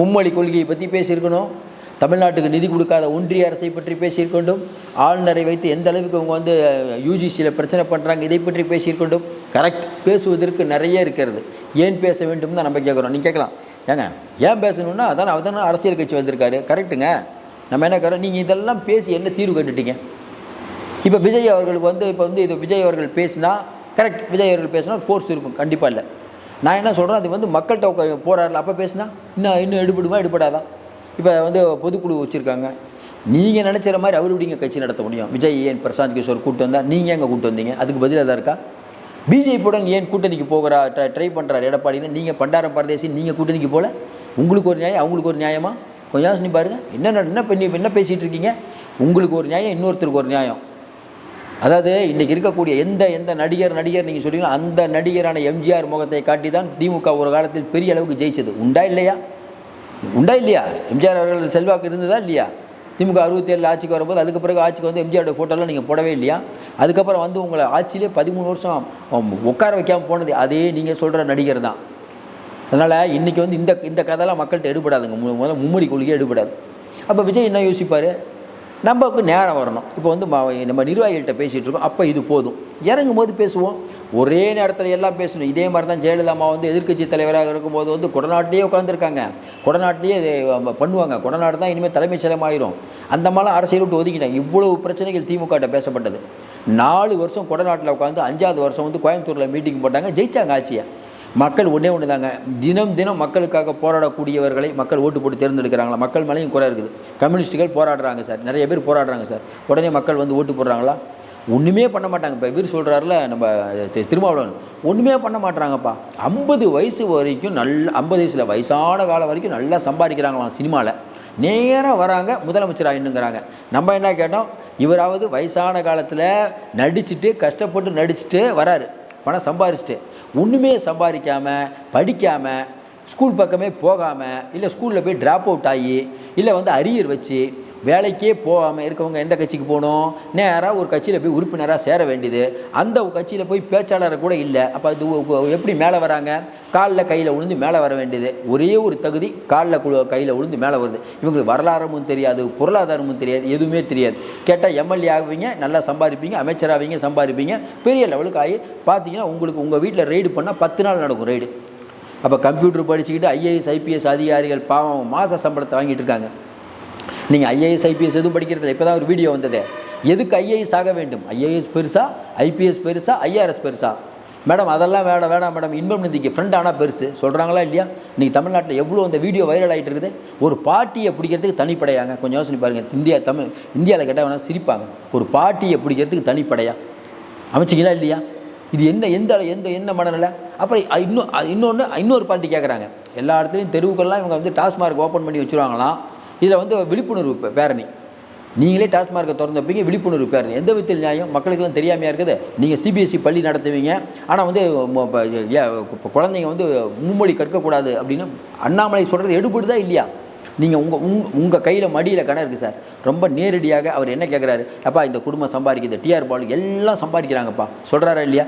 மும்மொழி கொள்கையை பற்றி பேசியிருக்கணும். தமிழ்நாட்டுக்கு நிதி கொடுக்காத ஒன்றிய அரசை பற்றி பேசியிருக்கொண்டும் ஆளுநரை வைத்து எந்த அளவுக்கு அவங்க வந்து யூஜிசியில் பிரச்சனை பண்ணுறாங்க இதை பற்றி பேசியிருக்கொண்டும் கரெக்ட் பேசுவதற்கு நிறைய இருக்கிறது. ஏன் பேச வேண்டும் தான் நம்ம கேட்குறோம் நீங்கள் கேட்கலாம். ஏங்க ஏன் பேசணும்னா அதான் அதான் அரசியல் கட்சி வந்திருக்காரு. கரெக்ட்டுங்க நம்ம என்ன கேட்குறோம் நீங்கள் இதெல்லாம் பேசி என்ன தீர்வு கண்டுட்டீங்க? இப்போ விஜய் அவர்களுக்கு வந்து இப்போ வந்து இது விஜய் அவர்கள் பேசினா கரெக்ட் விஜய் அவர்கள் பேசினா ஃபோர்ஸ் இருக்கும். கண்டிப்பாக இல்லை. நான் என்ன சொல்கிறேன் அது வந்து மக்கள்கிட்ட உட்கா- போராடல அப்போ பேசினா இன்னும் இன்னும் எடுபடுமா எடுபடாதான் இப்போ வந்து பொதுக்குழு வச்சுருக்காங்க. நீங்கள் நினச்சிற மாதிரி அவர் எப்படிங்க கட்சி நடத்த முடியும்? விஜய் ஏன் பிரசாந்த் கிஷோர் கூப்பிட்டு வந்தால் நீங்கள் எங்கே கூட்டு வந்தீங்க? அதுக்கு பதிலாக தான் இருக்கா? பிஜேபியுடன் ஏன் கூட்டணிக்கு போகிறா ட்ரை ட்ரை பண்ணுறாரு எடப்பாடின்னு நீங்கள் பண்டாரம் பரதேசி நீங்கள் கூட்டணிக்கு போகல உங்களுக்கு ஒரு நியாயம் அவங்களுக்கு ஒரு நியாயமா? கொஞ்சம் யோசனை பாருங்கள் என்ன என்ன பண்ணி என்ன பேசிகிட்டு இருக்கீங்க? உங்களுக்கு ஒரு நியாயம் இன்னொருத்தருக்கு ஒரு நியாயம். அதாவது இன்றைக்கி இருக்கக்கூடிய எந்த எந்த நடிகர் நடிகர் நீங்கள் சொல்கிறீங்களோ அந்த நடிகரான எம்ஜிஆர் முகத்தை காட்டி தான் திமுக ஒரு காலத்தில் பெரிய அளவுக்கு ஜெயிச்சது. உண்டா இல்லையா? உண்டா இல்லையா? எம்ஜிஆர் அவர்கள் செல்வாக்கு இருந்ததா இல்லையா? திமுக அறுபத்தேழு ஆட்சிக்கு வரும்போது அதுக்கு பிறகு ஆட்சிக்கு வந்து எம்ஜிஆரோட ஃபோட்டோலாம் நீங்கள் போடவே இல்லையா? அதுக்கப்புறம் வந்து உங்களை ஆட்சியிலே பதிமூணு வருஷம் உட்கார வைக்காமல் போனது அதே நீங்கள் சொல்கிற நடிகர் தான். அதனால் இன்றைக்கி வந்து இந்த இந்த கதைலாம் மக்கள்கிட்ட எடுபடாதுங்க. மு- முதல்ல மும்மடி கொள்கையே எடுபடாது. அப்போ விஜய் என்ன யோசிப்பார்? நமக்கு நேரம் வரணும். இப்போ வந்து நம்ம நிர்வாகிகள்கிட்ட பேசிகிட்டு இருக்கோம். அப்போ இது போதும். இறங்கும் போது பேசுவோம். ஒரே நேரத்தில் எல்லாம் பேசணும். இதே மாதிரி தான் ஜெயலலிதா அம்மா வந்து எதிர்க்கட்சி தலைவராக இருக்கும்போது வந்து கொடநாட்டிலேயே உட்காந்துருக்காங்க கொடநாட்டிலேயே பண்ணுவாங்க. கொடநாடு தான் இனிமேல் தலைமைச் செயலமாயிரும் அந்த மாதிரிலாம் அரசியல் விட்டு ஒதுக்கிட்டாங்க. இவ்வளவு பிரச்சனைகள் திமுகிட்ட பேசப்பட்டது. நாலு வருஷம் கொடநாட்டில் உட்காந்து அஞ்சாவது வருஷம் வந்து கோயம்புத்தூரில் மீட்டிங் போட்டாங்க. ஜெயிச்சாங்க ஆட்சியை. மக்கள் ஒன்றே ஒன்று தாங்க தினம் தினம் மக்களுக்காக போராடக்கூடியவர்களை மக்கள் ஓட்டு போட்டு தேர்ந்தெடுக்கிறாங்களா? மக்கள் மேலேயும் குறை இருக்குது. கம்யூனிஸ்ட்டுகள் போராடுறாங்க சார். நிறைய பேர் போராடுறாங்க சார். உடனே மக்கள் வந்து ஓட்டு போடுறாங்களா? ஒன்றுமே பண்ண மாட்டாங்க. இப்போ வீர் சொல்கிறாருல நம்ம திருமாவளவன். ஒன்றுமே பண்ண மாட்டாங்கப்பா ஐம்பது வயசு வரைக்கும் நல்ல ஐம்பது வயசில் வயசான காலம் வரைக்கும் நல்லா சம்பாதிக்கிறாங்களாம் சினிமாவில் நேராக வராங்க முதலமைச்சர் ஆயினுங்கிறாங்க நம்ம என்ன கேட்டோம்? இவராவது வயசான காலத்தில் நடிச்சுட்டு கஷ்டப்பட்டு நடிச்சுட்டு வராரு. பணம் சம்பாரிச்சிட்டு ஒன்றுமே சம்பாதிக்காமல் படிக்காமல் ஸ்கூல் பக்கமே போகாமல் இல்லை ஸ்கூலில் போய் ட்ராப் அவுட் ஆகி இல்லை வந்து அரியர் வச்சு வேலைக்கே போகாமல் இருக்கவங்க எந்த கட்சிக்கு போகணும்? நேராக ஒரு கட்சியில் போய் உறுப்பினராக சேர வேண்டியது. அந்த கட்சியில் போய் பேச்சாளர் கூட இல்லை. அப்போ அது எப்படி மேலே வராங்க? காலில் கையில் விழுந்து மேலே வர வேண்டியது. ஒரே ஒரு தகுதி காலில் குழு கையில் விழுந்து மேலே வருது. இவங்களுக்கு வரலாறமும் தெரியாது பொருளாதாரமும் தெரியாது எதுவுமே தெரியாது. கேட்டால் எம்எல்ஏ ஆகுவீங்க நல்லா சம்பாதிப்பீங்க அமைச்சராவீங்க சம்பாதிப்பீங்க. பெரிய லெவலுக்கு ஆகி பார்த்தீங்கன்னா உங்களுக்கு உங்கள் வீட்டில் ரெய்டு பண்ணால் பத்து நாள் நடக்கும் ரெய்டு அப்போ கம்ப்யூட்டர் படிச்சுக்கிட்டு ஐஏஎஸ் ஐபிஎஸ் அதிகாரிகள் பாவம் மாத சம்பளத்தை வாங்கிட்டு இருக்காங்க. நீங்கள் ஐஏஎஸ் ஐபிஎஸ் எதுவும் படிக்கிறதில்ல. இப்போ தான் ஒரு வீடியோ வந்தது. எதுக்கு ஐஏஎஸ் ஆக வேண்டும்? ஐஏஎஸ் பெருசா? ஐபிஎஸ் பெருசா? ஐஆர்எஸ் பெருசா? மேடம் அதெல்லாம் வேணாம் வேணாம் மேடம் இன்பம் நிதிக்கு ஃப்ரெண்ட் ஆனால் பெருசு. சொல்கிறாங்களா இல்லையா? இன்றைக்கி தமிழ்நாட்டில் எவ்வளோ அந்த வீடியோ வைரல் ஆகிட்டு இருக்குது? ஒரு பாட்டியை பிடிக்கிறதுக்கு தனிப்படையாங்க. கொஞ்சம் யோசனை பாருங்கள் இந்தியா தமிழ் இந்தியாவில் கேட்டால் வேணால் சிரிப்பாங்க. ஒரு பாட்டியை பிடிக்கிறதுக்கு தனிப்படையா? அமைச்சிங்களா இல்லையா? இது எந்த எந்த எந்த என்ன மனநிலை? அப்புறம் இன்னும் இன்னொன்று இன்னொரு பார்ட்டி கேட்குறாங்க எல்லா இடத்துலையும் தெருவுக்கெல்லாம் இவங்க வந்து டாஸ்மார்க் ஓப்பன் பண்ணி வச்சுருவாங்களாம். இதில் வந்து விழிப்புணர்வு பேரணி. நீங்களே டாஸ்மார்க்கை திறந்தப்பீங்க விழிப்புணர்வு பேரணி. எந்த விதத்தில் நியாயம்? மக்களுக்கெல்லாம் தெரியாமையாக இருக்குது? நீங்கள் சிபிஎஸ்சி பள்ளி நடத்துவீங்க. ஆனால் வந்து குழந்தைங்க வந்து மும்மொழி கற்கக்கூடாது அப்படின்னு அண்ணாமலை சொல்கிறது எடுபடுதா இல்லையா? நீங்கள் உங்கள் உங் உங்கள் கையில் மடியில் கணம் இருக்குது சார். ரொம்ப நேரடியாக அவர் என்ன கேட்குறாரு அப்பா இந்த குடும்பம் சம்பாதிக்குது. டிஆர் பாலு எல்லாம் சம்பாதிக்கிறாங்கப்பா. சொல்கிறாரா இல்லையா?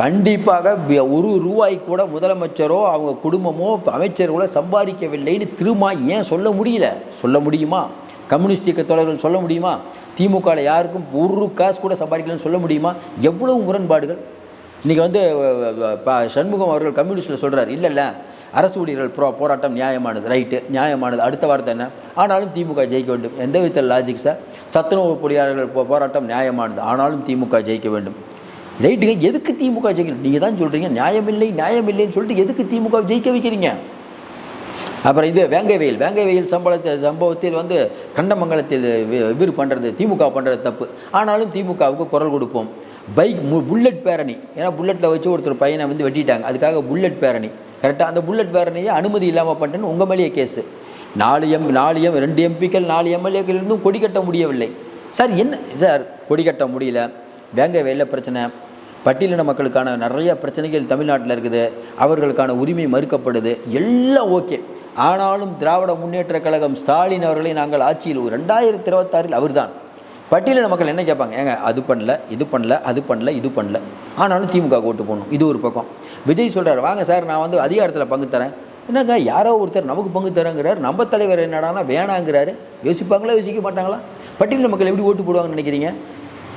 கண்டிப்பாக ஒரு ரூபாய் கூட முதலமைச்சரோ அவங்க குடும்பமோ அமைச்சர்களோ சம்பாதிக்கவில்லைன்னு திரும்ப ஏன் சொல்ல முடியல? சொல்ல முடியுமா? கம்யூனிஸ்ட் இயக்க தொடர்கள் சொல்ல முடியுமா? திமுகவில் யாருக்கும் ஒரு காசு கூட சம்பாதிக்கலன்னு சொல்ல முடியுமா? எவ்வளவு முரண்பாடுகள். இன்றைக்கி வந்து சண்முகம் அவர்கள் கம்யூனிஸ்டில் சொல்கிறார் இல்லை இல்லை அரசு ஊழியர்கள் போ போராட்டம் நியாயமானது ரைட்டு நியாயமானது அடுத்த வார்த்தை என்ன? ஆனாலும் திமுக ஜெயிக்க வேண்டும். எந்த விதத்தில் லாஜிக் சார் சத்துணவு பொறியாளர்கள் போ- போராட்டம் நியாயமானது ஆனாலும் திமுக ஜெயிக்க வேண்டும். ரைட்டுங்க எதுக்கு திமுக ஜெயிக்கணும் நீங்கள் தான் சொல்கிறீங்க நியாயமில்லை நியாயமில்லைன்னு சொல்லிட்டு எதுக்கு திமுக ஜெயிக்க வைக்கிறீங்க? அப்புறம் இது வேங்கை வெயில். வேங்கை வெயில் சம்பளத்தை சம்பவத்தில் வந்து கண்டமங்கலத்தில் வி- இவர் பண்ணுறது திமுக பண்ணுறது தப்பு. ஆனாலும் திமுகவுக்கு குரல் கொடுப்போம். பைக் மு புல்லட் பேரணி. ஏன்னா புல்லட்டில் வச்சு ஒருத்தர் பையனை வந்து வெட்டிட்டாங்க. அதுக்காக புல்லட் பேரணி. கரெக்டாக அந்த புல்லட் பேரணியை அனுமதி இல்லாமல் பண்ணுறேன்னு உங்கள் மேலேயே கேஸு. நாலு எம் நாலு எம் ரெண்டு எம்பிக்கள் நாலு எம்எல்ஏக்கள் இருந்தும் கொடி கட்ட முடியவில்லை. சார் என்ன? சார் கொடி கட்ட முடியல. வேங்கை வேலை பிரச்சனை. பட்டியலின மக்களுக்கான நிறைய பிரச்சனைகள் தமிழ்நாட்டில் இருக்குது. அவர்களுக்கான உரிமை மறுக்கப்படுது. எல்லாம் ஓகே. ஆனாலும் திராவிட முன்னேற்ற கழகம் ஸ்டாலின் அவர்களை நாங்கள் ஆட்சியில் ரெண்டாயிரத்தி இருபத்தாறில் அவர்தான். பட்டியலின மக்கள் என்ன கேட்பாங்க? ஏங்க அது பண்ணல இது பண்ணல அது பண்ணல இது பண்ணல. ஆனாலும் திமுக ஓட்டு போகணும் இது ஒரு பக்கம். விஜய் சொல்கிறார் வாங்க சார் நான் வந்து அதிகாரத்தில் பங்கு தரேன். என்னங்க யாரோ ஒருத்தர் நமக்கு பங்கு தரேங்கிறார். நம்ம தலைவர் என்னடானா வேணாங்கிறாரு. யோசிப்பாங்களா யோசிக்க மாட்டாங்களா? பட்டியலின மக்கள் எப்படி ஓட்டு போடுவாங்கன்னு நினைக்கிறீங்க?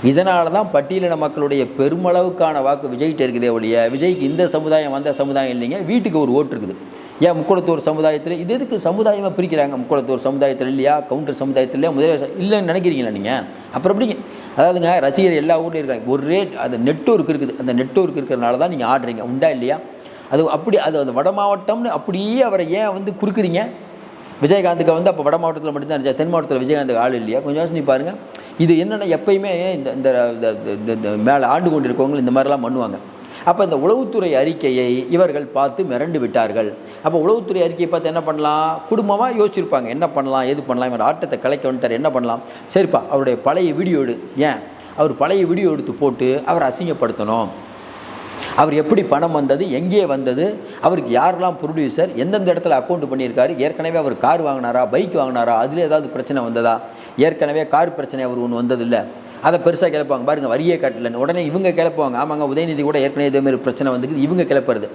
இதனால தான் பட்டியலின மக்களுடைய பெருமளவுக்கான வாக்கு விஜய்கிட்ட இருக்குதே ஒழிய விஜய்க்கு இந்த சமுதாயம் அந்த சமுதாயம் இல்லைங்க வீட்டுக்கு ஒரு ஓட்டு இருக்குது. ஏன் முக்குளத்தூர் சமுதாயத்தில் இது எதுக்கு சமுதாயமாக பிரிக்கிறாங்க முக்குளத்தூர் சமுதாயத்தில் இல்லையா கவுண்டர் சமுதாயத்தில் இல்லையா முதலியார் இல்லைன்னு நினைக்கிறீங்களா நீங்கள் அப்புறம் எப்படிங்க அதாவதுங்க ரசிகர் எல்லா ஊர்லேயும் இருக்காங்க. ஒரு ரேட் அந்த நெட்ஒர்க் இருக்குது. அந்த நெட்ஒர்க் இருக்கிறனால தான் நீங்கள் ஆடுறீங்க. உண்டா இல்லையா? அது அப்படி அது அந்த வட மாவட்டம்னு அப்படியே அவரை ஏன் வந்து குறுக்குறீங்க? விஜயகாந்துக்கு வந்து அப்போ வட மாவட்டத்தில் மட்டும்தான் இருந்துச்சா? தென் மாவட்டத்தில் விஜயகாந்துக்கு ஆள் இல்லையா? கொஞ்சம் யோசனை பாருங்கள் இது என்னென்னா எப்பயுமே இந்த இந்த இந்த- இந்த- மேலே ஆண்டு கொண்டிருக்கவங்க இந்த மாதிரிலாம் பண்ணுவாங்க. அப்போ இந்த உளவுத்துறை அறிக்கையை இவர்கள் பார்த்து மிரண்டு விட்டார்கள். அப்போ உளவுத்துறை அறிக்கையை பார்த்து என்ன பண்ணலாம்? குடும்பமாக யோசிச்சிருப்பாங்க. என்ன பண்ணலாம்? எது பண்ணலாம்? இவர் ஆட்டத்தை கலைக்க வந்துட்டார். என்ன பண்ணலாம்? சரிப்பா அவருடைய பழைய வீடியோ எடு. ஏன்? அவர் பழைய வீடியோ எடுத்து போட்டு அவரை அசிங்கப்படுத்தணும். அவர் எப்படி பணம் வந்தது எங்கே வந்தது அவருக்கு யாரெல்லாம் ப்ரொடியூசர் எந்தெந்த இடத்துல அக்கௌண்ட் பண்ணியிருக்காரு ஏற்கனவே அவர் கார் வாங்கினாரா பைக் வாங்கினாரா அதில் ஏதாவது பிரச்சனை வந்ததா? ஏற்கனவே கார் பிரச்சனை அவர் ஒன்று வந்ததில்லை. அதை பெருசாக கிளப்பாங்க பாருங்க வரியே காட்டலன்னு. உடனே இவங்க கிளப்புவாங்க. ஆமாங்க உதயநிதி கூட ஏற்கனவே இதே மாதிரி பிரச்சனை வந்துக்குது. இவங்க கிளப்புறது.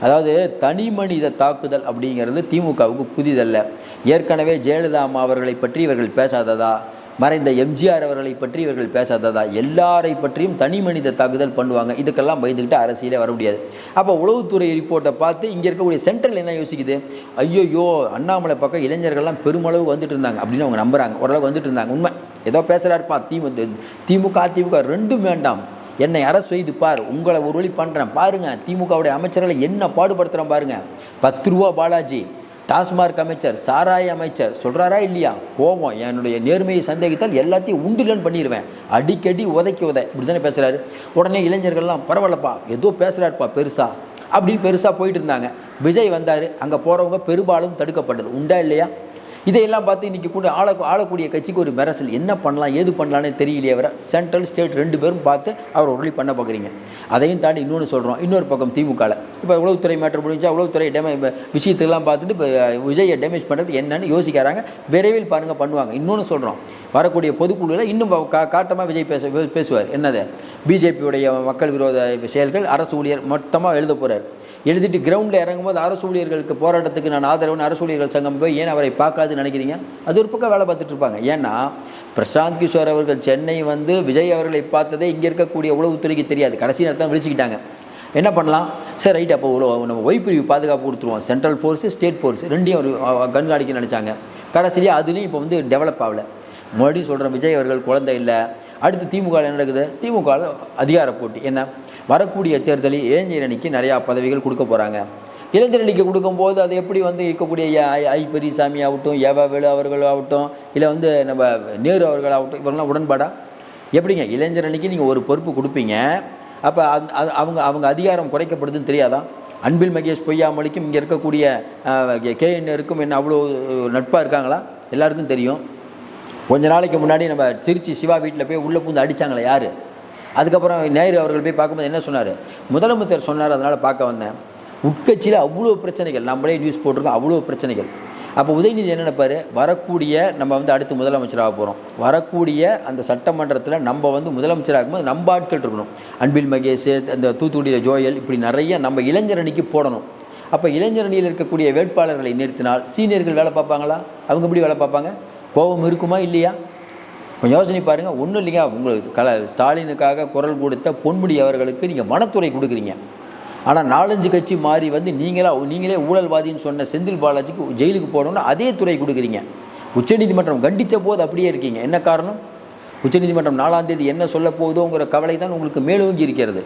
அதாவது தனி மனித தாக்குதல் அப்படிங்கிறது திமுகவுக்கு புதிதல்ல. ஏற்கனவே ஜெயலலிதா அம்மா அவர்களை பற்றி இவர்கள் பேசாததா? மறைந்த எம்ஜிஆர் அவர்களை பற்றி இவர்கள் பேசாததா? எல்லாரை பற்றியும் தனி மனித தாக்குதல் பண்ணுவாங்க. இதுக்கெல்லாம் பயந்துக்கிட்டு அரசியலே வர முடியாது. அப்போ உளவுத்துறை ரிப்போர்ட்டை பார்த்து இங்கே இருக்கக்கூடிய சென்ட்ரல் என்ன யோசிக்குது? ஐயோயோ அண்ணாமலை பக்கம் இளைஞர்கள்லாம் பெருமளவு வந்துட்டு இருந்தாங்க அப்படின்னு அவங்க நம்புறாங்க. ஓரளவு வந்துட்டு இருந்தாங்க. உண்மை. ஏதோ பேசுகிறாருப்பா திமுக திமுக அதிமுக ரெண்டும் வேண்டாம். என்னை அரசு செய்து பார். உங்களை ஒரு வழி பண்ணுறேன் பாருங்கள் திமுகவுடைய அமைச்சர்களை என்ன பாடுபடுத்துகிறேன் பாருங்கள் பத்து ரூபா பாலாஜி. டாஸ்மார்க் அமைச்சர் சாராய அமைச்சர் சொல்கிறாரா இல்லையா? கோபம். என்னுடைய நேர்மையை சந்தேகித்தால் எல்லாத்தையும் உண்டுலன்னு பண்ணிடுவேன் அடிக்கடி உதைக்கி உதை. இப்படி தானே பேசுகிறாரு உடனே இளைஞர்கள்லாம் பரவாயில்லப்பா ஏதோ பேசுகிறாருப்பா பெருசா. அப்படின்னு பெருசாக போயிட்டு இருந்தாங்க. விஜய் வந்தார். அங்கே போகிறவங்க பெரும்பாலும் தடுக்கப்பட்டது. உண்டா இல்லையா? இதையெல்லாம் பார்த்து இன்றைக்கி கூட ஆள ஆளக்கூடிய கட்சிக்கு ஒரு மெரசல் என்ன பண்ணலாம் ஏது பண்ணலான்னு தெரியலையே வர சென்ட்ரல் ஸ்டேட் ரெண்டு பேரும் பார்த்து அவர் உடனே பண்ண பார்க்குறீங்க. அதையும் தாண்டி இன்னொன்று சொல்கிறோம் இன்னொரு பக்கம் திமுகவில் இப்போ உளவுத்துறை மேட்டர் முடிஞ்சா உளவுத்துறை டேமே விஷயத்தெல்லாம் பார்த்துட்டு இப்போ விஜயை டேமேஜ் பண்ணுறது என்னன்னு யோசிக்கிறாங்க விரைவில் பாருங்கள் பண்ணுவாங்க. இன்னொன்று சொல்கிறோம் வரக்கூடிய பொதுக்குழுவில் இன்னும் கா காட்டமாக விஜய் பேச பேசுவார். என்னது? பிஜேபியுடைய மக்கள் விரோத செயல்கள் அரசு ஊழியர் மொத்தமாக எழுத போகிறார் எழுதிட்டு கிரவுண்டில் இறங்கும்போது அரசு ஊழியர்களுக்கு போராட்டத்துக்கு நான் ஆதரவுன்னு அரசு ஊழியர்கள் சங்கம் போய் ஏன் அவரை பார்க்காதுன்னு நினைக்கிறீங்க? அது ஒரு பக்கம் வேலை பார்த்துட்டு இருப்பாங்க. ஏன்னா பிரசாந்த் கிஷோர் அவர்கள் சென்னை வந்து விஜய் அவர்களை பார்த்ததே இங்கே இருக்கக்கூடிய உளவுத்துறைக்கு தெரியாது. கடைசி நேரத்தில் விழிச்சிக்கிட்டாங்க என்ன பண்ணலாம்? சரி ரைட் அப்போ ஒரு நம்ம ஒய்பிரிவு பாதுகாப்பு கொடுத்துருவோம். சென்ட்ரல் ஃபோர்ஸு ஸ்டேட் ஃபோர்ஸ் ரெண்டையும் ஒரு கண்காணிக்க நினச்சாங்க. கடைசியாக அதுலேயும் இப்போ வந்து டெவலப் ஆகல. மறுபடியும் சொல்கிறேன் விஜய் அவர்கள் குழந்தை இல்லை. அடுத்து திமுக என்ன நடக்குது? திமுக அதிகார போட்டி. என்ன? வரக்கூடிய தேர்தலில் இளைஞர் அணிக்கு நிறையா பதவிகள் கொடுக்க போகிறாங்க இளைஞரணிக்கு கொடுக்கும்போது அது எப்படி வந்து இருக்கக்கூடிய ஐ- பெரியசாமி ஆகட்டும் ஏவா வேலு அவர்கள் ஆகட்டும் இல்லை வந்து நம்ம நேரு அவர்கள் ஆகட்டும் இவரெல்லாம் உடன்பாடா? எப்படிங்க? இளைஞரணிக்கு நீங்கள் ஒரு பொறுப்பு கொடுப்பீங்க. அப்போ அது அவங்க அவங்க அதிகாரம் குறைக்கப்படுதுன்னு தெரியாதான் அன்பில் மகேஷ் பொய்யாமொழிக்கும் இங்கே இருக்கக்கூடிய கேஎன்ஆருக்கும் என்ன அவ்வளோ நட்பாக இருக்காங்களா? எல்லாருக்கும் தெரியும். கொஞ்ச நாளைக்கு முன்னாடி நம்ம திருச்சி சிவா வீட்டில் போய் உள்ளே பூந்து அடித்தாங்களே யார்? அதுக்கப்புறம் நேரு அவர்கள் போய் பார்க்கும்போது என்ன சொன்னார்? முதலமைச்சர் சொன்னார் அதனால் பார்க்க வந்தேன். உட்கட்சியில் அவ்வளோ பிரச்சனைகள். நம்மளே நியூஸ் போட்டிருக்கோம் அவ்வளோ பிரச்சனைகள். அப்போ உதயநிதி என்ன நினைப்பாரு? வரக்கூடிய நம்ம வந்து அடுத்து முதலமைச்சராக போகிறோம் வரக்கூடிய அந்த சட்டமன்றத்தில் நம்ம வந்து முதலமைச்சராகும்போது நம்ம ஆட்கள் இருக்கணும். அன்பில் மகேஷ் அந்த தூத்துக்குடியில் ஜோயல் இப்படி நிறைய நம்ம இளைஞர் அணிக்கு போடணும். அப்போ இளைஞர் அணியில் இருக்கக்கூடிய வேட்பாளர்களை நிறுத்தினால் சீனியர்கள் வேலை பார்ப்பாங்களா? அவங்க எப்படி வேலை பார்ப்பாங்க? கோபம் இருக்குமா இல்லையா? கொஞ்சம் யோசனை பாருங்கள் ஒன்றும் இல்லைங்க. உங்களுக்கு கல ஸ்டாலினுக்காக குரல் கொடுத்த பொன்முடி அவர்களுக்கு நீங்கள் மனத்துறை கொடுக்குறீங்க. ஆனால் நாலஞ்சு கட்சி மாறி வந்து நீங்களா நீங்களே ஊழல்வாதின்னு சொன்ன செந்தில் பாலாஜிக்கு ஜெயிலுக்கு போகணும்னு அதே துறை கொடுக்குறீங்க. உச்சநீதிமன்றம் கண்டித்த போது அப்படியே இருக்கீங்க. என்ன காரணம்? உச்சநீதிமன்றம் நாலாம் தேதி என்ன சொல்ல போகுதோங்கிற கவலை தான் உங்களுக்கு மேலோங்கி இருக்கிறது.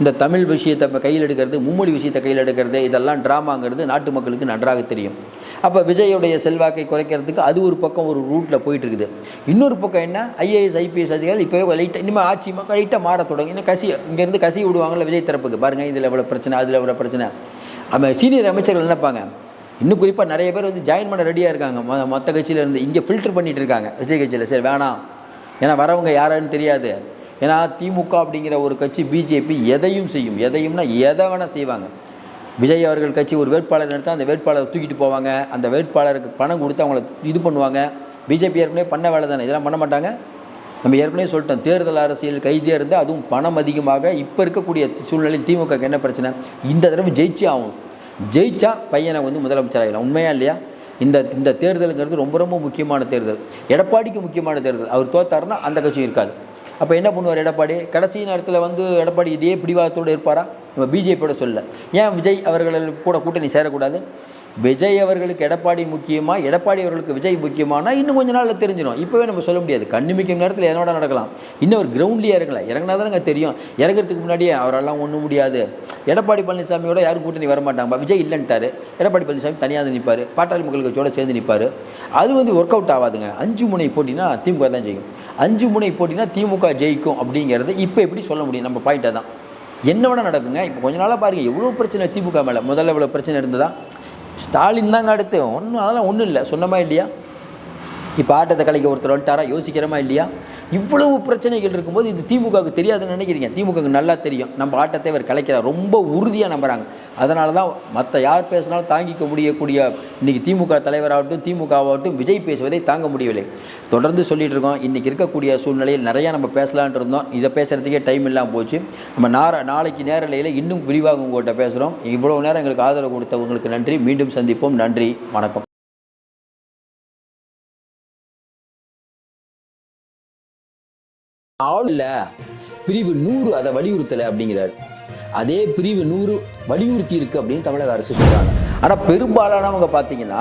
இந்த தமிழ் விஷயத்தை இப்போ கையில் எடுக்கிறது மும்மொழி விஷயத்தை கையில் எடுக்கிறது இதெல்லாம் ட்ராமாங்கிறது நாட்டு மக்களுக்கு நன்றாக தெரியும். அப்போ விஜயுடைய செல்வாக்கை குறைக்கிறதுக்கு அது ஒரு பக்கம் ஒரு ரூட்டில் போயிட்டு இருக்குது இன்னொரு பக்கம் என்ன? ஐஏஎஸ் ஐபிஎஸ் அதிகாரி இப்போ லைட்டாக இனிமேல் ஆட்சி லைட்டாக மாற தொடங்கி இன்னும் கசி இங்கேருந்து கசி விடுவாங்கல்ல விஜய் தரப்புக்கு. பாருங்கள் இதில் எவ்வளோ பிரச்சனை அதில் எவ்வளோ பிரச்சனை. நம்ம சீனியர் அமைச்சர்கள் நினைப்பாங்க இன்னும் குறிப்பாக நிறைய பேர் வந்து ஜாயின் பண்ண ரெடியாக இருக்காங்க. மொ மொத்த கட்சியிலேருந்து இங்கே ஃபில்டர் பண்ணிகிட்டு இருக்காங்க. விஜய் கட்சியில். சரி வேணாம். ஏன்னா வரவங்க யாருன்னு தெரியாது. ஏன்னா திமுக அப்படிங்கிற ஒரு கட்சி பிஜேபி எதையும் செய்யும். எதையும்னா எதை வேணால் செய்வாங்க. விஜய் அவர்கள் கட்சி ஒரு வேட்பாளர் எடுத்தால் அந்த வேட்பாளரை தூக்கிட்டு போவாங்க. அந்த வேட்பாளருக்கு பணம் கொடுத்து அவங்கள இது பண்ணுவாங்க. பிஜேபி ஏற்கனவே பண்ண வேலை தானே. இதெல்லாம் பண்ண மாட்டாங்க. நம்ம ஏற்கனவே சொல்லிட்டோம். தேர்தல் அரசியல் கைதியாக இருந்தால் அதுவும் பணம் அதிகமாக இப்போ இருக்கக்கூடிய சூழ்நிலையில் திமுகக்கு என்ன பிரச்சனை? இந்த தடவை ஜெயிச்சே ஆகும் ஜெயிச்சா பையனை வந்து முதலமைச்சர் ஆகிடலாம். உண்மையா இல்லையா? இந்த இந்த தேர்தலுங்கிறது ரொம்ப ரொம்ப முக்கியமான தேர்தல். எடப்பாடிக்கு முக்கியமான தேர்தல். அவர் தோத்தாருன்னா அந்த கட்சியும் இருக்காது. அப்போ என்ன பண்ணுவார் எடப்பாடி? கடைசி நேரத்தில் வந்து எடப்பாடி இதே பிடிவாதத்தோடு இருப்பாரா? நம்ம பிஜேபியோட சொல்ல ஏன் விஜய் அவர்கள் கூட கூட்டணி சேரக்கூடாது? விஜய் அவர்களுக்கு எடப்பாடி முக்கியமா? எடப்பாடி அவர்களுக்கு விஜய் முக்கியமானா இன்னும் கொஞ்ச நாளில் தெரிஞ்சிடும். இப்போவே நம்ம சொல்ல முடியாது. கண்ணிமிக்கும் நேரத்தில் என்னோட நடக்கலாம். இன்னும் ஒரு கிரவுண்ட்லேயே இறங்கல இறங்கினா தானே தெரியும். இறங்குறதுக்கு முன்னாடியே அவரெல்லாம் ஒன்றும் முடியாது. எடப்பாடி பழனிசாமியோட யாரும் கூட்டணி வர மாட்டாங்க விஜய் இல்லைன்ட்டாரு. எடப்பாடி பழனிசாமி தனியாக நிற்பார் பாட்டாளி மக்கள் கட்சியோட சேர்ந்து நிற்பார் அது வந்து ஒர்க் அவுட் ஆகாதுங்க. அஞ்சு முனை போட்டினா திமுக தான் ஜெயிக்கும். அஞ்சு முனை போட்டினா திமுக ஜெயிக்கும் அப்படிங்கிறது இப்போ எப்படி சொல்ல முடியும்? நம்ம பாயிண்ட்டாக தான் என்ன வேணால் நடக்குங்க. இப்போ கொஞ்ச நாளாக பாருங்கள் எவ்வளோ பிரச்சனை திமுக மேலே? முதல்ல இவ்வளோ பிரச்சனை இருந்ததா? ஸ்டாலின் தாங்க அடுத்து. ஒன்றும் அதெல்லாம் ஒன்றும் இல்லை. சொன்னமா இல்லையா? இப்போ ஆட்டத்தை கலைக்க ஒருத்தர் வந்துட்டாரா? யோசிக்கிறோமா இல்லையா? இவ்வளவு பிரச்சனைகள் இருக்கும்போது இது திமுகவுக்கு தெரியாதுன்னு நினைக்கிறீங்க. திமுகவுக்கு நல்லா தெரியும். நம்ம ஆட்டத்தை அவர் கலைக்கிறார். ரொம்ப உறுதியாக நம்புகிறாங்க அதனால தான் மற்ற யார் பேசினாலும் தாங்கிக்க முடியக்கூடிய இன்றைக்கி திமுக தலைவராகட்டும் திமுகவாகட்டும் விஜய் பேசுவதை தாங்க முடியவில்லை. தொடர்ந்து சொல்லிகிட்டு இருக்கோம். இன்றைக்கி இருக்கக்கூடிய சூழ்நிலையில் நிறையா நம்ம பேசலான் இருந்தோம். இதை பேசுகிறதுக்கே டைம் இல்லாமல் போச்சு. நம்ம நார நாளைக்கு நேரலையில் இன்னும் விரிவாக உங்கள்கிட்ட பேசுகிறோம் இவ்வளோ நேரம் எங்களுக்கு ஆதரவு கொடுத்தவங்களுக்கு நன்றி. மீண்டும் சந்திப்போம். நன்றி. வணக்கம். ஆள் பிரிவு நூறு அதை வலியுறுத்தலை அப்படிங்கிறாரு. அதே பிரிவு நூறு வலியுறுத்தி இருக்கு அப்படின்னு தமிழக அரசு சொல்றாங்க. ஆனா பெரும்பாலானவங்க பார்த்தீங்கன்னா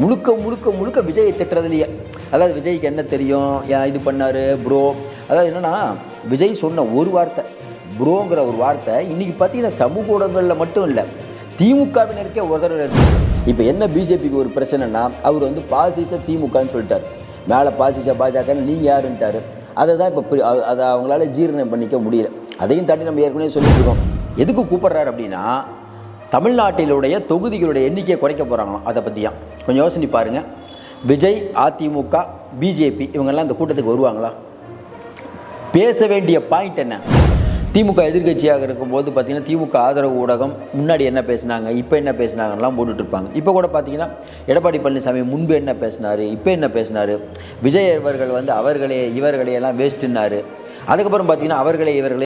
முழுக்க முழுக்க முழுக்க விஜய் திட்டுறதுலையே. அதாவது விஜய்க்கு என்ன தெரியும்? ஏன் இது பண்ணாரு? ப்ரோ அதாவது என்னன்னா விஜய் சொன்ன ஒரு வார்த்தை ப்ரோங்கிற ஒரு வார்த்தை இன்னைக்கு பார்த்தீங்கன்னா சமூக ஊடகங்களில் மட்டும் இல்லை திமுகவினருக்கே உதற இப்போ என்ன பிஜேபிக்கு ஒரு பிரச்சனைனா அவர் வந்து பாசிச திமுகன்னு சொல்லிட்டார். மேலே பாசிச பாஜகன்னு நீங்கள் யாருன்ட்டாரு? அதை தான் இப்போ அதை அவங்களால ஜீரணம் பண்ணிக்க முடியல. அதையும் தாண்டி நம்ம ஏற்கனவே சொல்லிட்டு எதுக்கு கூப்பிடுறாரு அப்படின்னா தமிழ்நாட்டிலுடைய தொகுதிகளுடைய எண்ணிக்கையை குறைக்க போகிறாங்களாம் அதை பற்றியாம் கொஞ்சம் யோசனை பாருங்கள் விஜய் அதிமுக பிஜேபி இவங்கெல்லாம் இந்த கூட்டத்துக்கு வருவாங்களா? பேச வேண்டிய பாயிண்ட் என்ன? திமுக எதிர்க்கட்சியாக இருக்கும்போது பார்த்திங்கன்னா திமுக ஆதரவு ஊடகம் முன்னாடி என்ன பேசினாங்க இப்போ என்ன பேசினாங்கலாம் போட்டுட்டு இருப்பாங்க இப்போ கூட பார்த்தீங்கன்னா எடப்பாடி பழனிசாமி முன்பு என்ன பேசினார் இப்போ என்ன பேசினார்? விஜய் அவர்கள் வந்து அவர்களே இவர்களையெல்லாம் வேஸ்ட்டுன்னாரு. அதுக்கப்புறம் பார்த்திங்கன்னா அவர்களே இவர்களே